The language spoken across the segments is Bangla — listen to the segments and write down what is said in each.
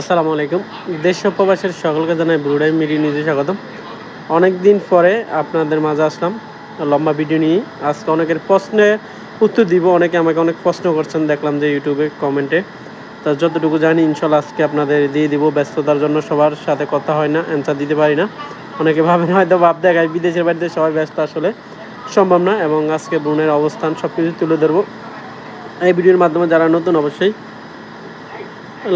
আসসালামু আলাইকুম। দেশ প্রবাসের সকলকে জানাই ব্রুডাই মিডিয়া নিউজে স্বাগতম। অনেক দিন পরে আপনাদের মাঝে আসলাম। লম্বা ভিডিও নিয়ে আজকে অনেকের প্রশ্নের উত্তর দিব। অনেকে আমাকে অনেক প্রশ্ন করছেন। দেখলাম যে ইউটিউবে কমেন্টে। তা যতটুকু জানি, ইনশাল্লাহ আজকে আপনাদের দিয়ে দিব। ব্যস্ততার জন্য সবার সাথে কথা হয় না অ্যান্সার দিতে পারি না। অনেকে ভাবেন হয়তো ভাব দেখায়, বিদেশের বাড়িতে সবাই ব্যস্ত। আসলে সম্ভব না। এবং আজকে ব্রুনের অবস্থান সব কিছু তুলে ধরবো। এই ভিডিওর মাধ্যমে যারা নতুন, অবশ্যই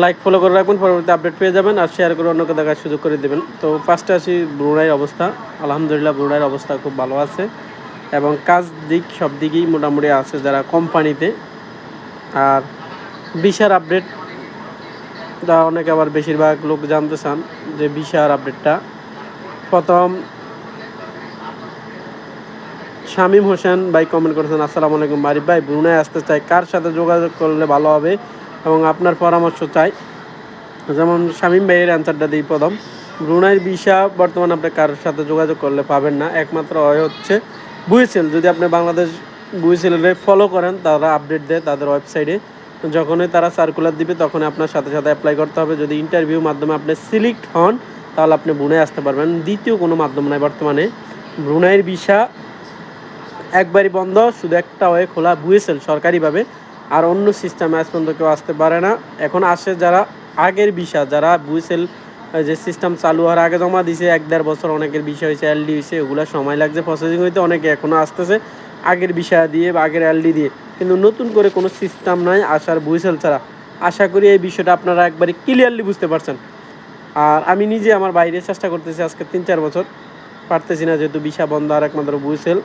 লাইক ফলো করে রাখবেন, পরবর্তী আপডেট পেয়ে যাবেন আর শেয়ার করে অন্যকে দেখার সুযোগ করে দেবেন। তো ফার্স্টে আসি ব্রুনাইয়ের অবস্থা। আলহামদুলিল্লাহ ব্রুনাইয়ের অবস্থা খুব ভালো আছে। এবং কাজ দিক সব দিকেই মোটামুটি আছে যারা কোম্পানিতে আর বিশার আপডেট তা অনেকে আবার বেশিরভাগ লোক জানতে চান যে বিশার আপডেটটা প্রথম শামীম হোসেন ভাই কমেন্ট করেছেন, আসসালামু আলাইকুম বারিফ ভাই ব্রুনাই আসতে চাই। কার সাথে যোগাযোগ করলে ভালো হবে? এবং আপনার পরামর্শ চাই। যেমন শামীম ভাইয়ের অ্যান্সারটা দিই প্রথম। ব্রুনাইয়ের ভিসা বর্তমানে আপনি কারোর সাথে যোগাযোগ করলে পাবেন না। একমাত্র হয় হচ্ছে বুয়েসেল যদি আপনি বাংলাদেশ বুয়েসেলের ফলো করেন, তারা আপডেট দেয় তাদের ওয়েবসাইটে যখনই তারা সার্কুলার দিবে, তখনই আপনার সাথে সাথে অ্যাপ্লাই করতে হবে। যদি ইন্টারভিউ মাধ্যমে আপনি সিলেক্ট হন, তাহলে আপনি ব্রুনাই আসতে পারবেন। দ্বিতীয় কোনো মাধ্যম নাই বর্তমানে। ব্রুনাইয়ের ভিসা একবারই বন্ধ, শুধু একটা হয়ে খোলা বুয়েসেল সরকারিভাবে। আর অন্য সিস্টেমে আজ পর্যন্ত কেউ আসতে পারে না। এখন আসে যারা আগের ভিসা যারা বুয়েসেল যে সিস্টেম চালু হওয়ার আগে জমা দিয়েছে এক দেড় বছর অনেকের বিষয় হয়েছে এলডি হয়েছে ওগুলো সময় লাগছে প্রসেসিং হইতে অনেকে এখনও আসতেছে, আগের বিষয় দিয়ে বা আগের এলডি দিয়ে। কিন্তু নতুন করে কোনো সিস্টেম নাই, আসার বুয়েসেল ছাড়া। আশা করি এই বিষয়টা আপনারা একবারে ক্লিয়ারলি বুঝতে পারছেন। আর আমি নিজে আমার বাইরে চেষ্টা করতেছি আজকে তিন চার বছর। পারতেছি না, যেহেতু বিষা বন্ধ আর একমাত্র বুয়েসেল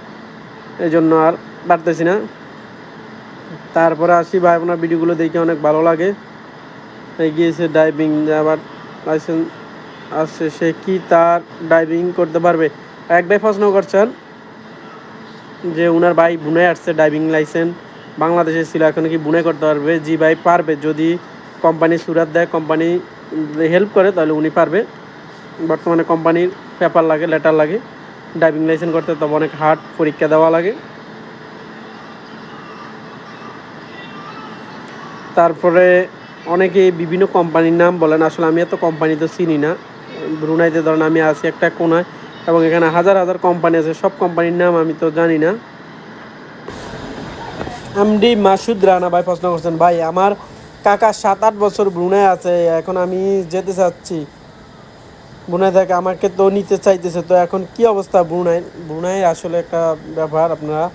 এই জন্য আর পারতেছি না। তারপরে আসি ভাই আপনার ভিডিওগুলো দেখে অনেক ভালো লাগে। গিয়েছে ডাইভিং আবার লাইসেন্স আসছে সে কি তার ডাইভিং করতে পারবে? এক ভাই প্রশ্ন করছেন যে উনার ভাই বুনে আসছে ড্রাইভিং লাইসেন্স বাংলাদেশে ছিল, এখন কি বুনে করতে পারবে? জি ভাই, পারবে। যদি কোম্পানি সুরাত দেয় কোম্পানি হেল্প করে, তাহলে উনি পারবে। বর্তমানে কোম্পানির পেপার লাগে লেটার লাগে। ড্রাইভিং লাইসেন্স করতে তবে অনেক হার্ড পরীক্ষা দেওয়া লাগে। তারপরে অনেকে বিভিন্ন কোম্পানির নাম বলেন, আসলে আমি এত কোম্পানি তো চিনি না। ব্রুনাইতে ধরেন আমি আছি একটা কোনায়, এবং এখানে হাজার হাজার কোম্পানি আছে, সব কোম্পানির নাম আমি তো জানি না। এমডি মাসুদ রানা ভাই প্রশ্ন করছেন, ভাই, আমার কাকা সাত আট বছর ব্রুনাই আছে, এখন আমি যেতে চাচ্ছি। ব্রুনাই থেকে আমাকে তো নিতে চাইতেছে, তো এখন কি অবস্থা ব্রুনাই ব্রুনাই আসলে একটা ব্যাপার আপনারা?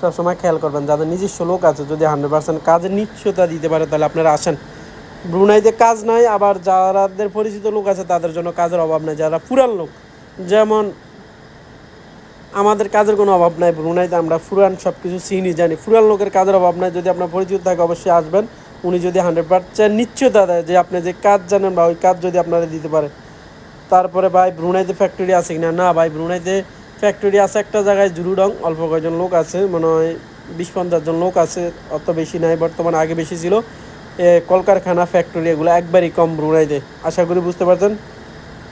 সবসময় খেয়াল করবেন, যাদের নিজস্ব লোক আছে যদি হান্ড্রেড পার্সেন্ট কাজের নিশ্চয়তা দিতে পারে, তাহলে আপনারা আসেন। ব্রুনাইতে কাজ নাই, আবার যারাদের পরিচিত লোক আছে তাদের জন্য কাজের অভাব নাই, যারা পুরান লোক। যেমন আমাদের কাজের কোনো অভাব নাই ব্রুনাইতে, আমরা ফুরান সব কিছু চিনি, জানি। ফুরান লোকের কাজের অভাব নাই, যদি আপনার পরিচিত থাকে অবশ্যই আসবেন। উনি যদি হান্ড্রেড পার্সেন্ট নিশ্চয়তা দেয় যে আপনি যে কাজ জানেন বা ওই কাজ যদি আপনারা দিতে পারে তারপরে ভাই ব্রুনাইতে ফ্যাক্টরি আছে কিনা? না ভাই, ব্রুনাইতে ফ্যাক্টরি আছে একটা জায়গায় জুরুডং অল্প কয়েকজন লোক আছে, মনে হয় বিশ পঞ্চাশ জন লোক আছে, অত বেশি নাই, বর্তমানে আগে বেশি ছিল। এ কলকারখানা, ফ্যাক্টরি, এগুলো একবারই কম ব্রুনাইতে আশা করি বুঝতে পারছেন?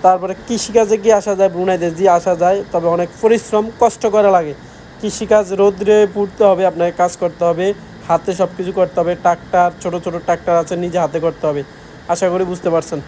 তারপরে কৃষিকাজে কি আসা যায় ব্রুনাইতে যে আসা যায়, তবে অনেক পরিশ্রম কষ্ট করা লাগে। কৃষিকাজ রোদ্রে পুড়তে হবে, আপনাকে কাজ করতে হবে, হাতে সব কিছু করতে হবে, ট্রাক্টার, ছোটো ছোটো ট্রাক্টার আছে, নিজে হাতে করতে হবে, আশা করি বুঝতে পারছেন?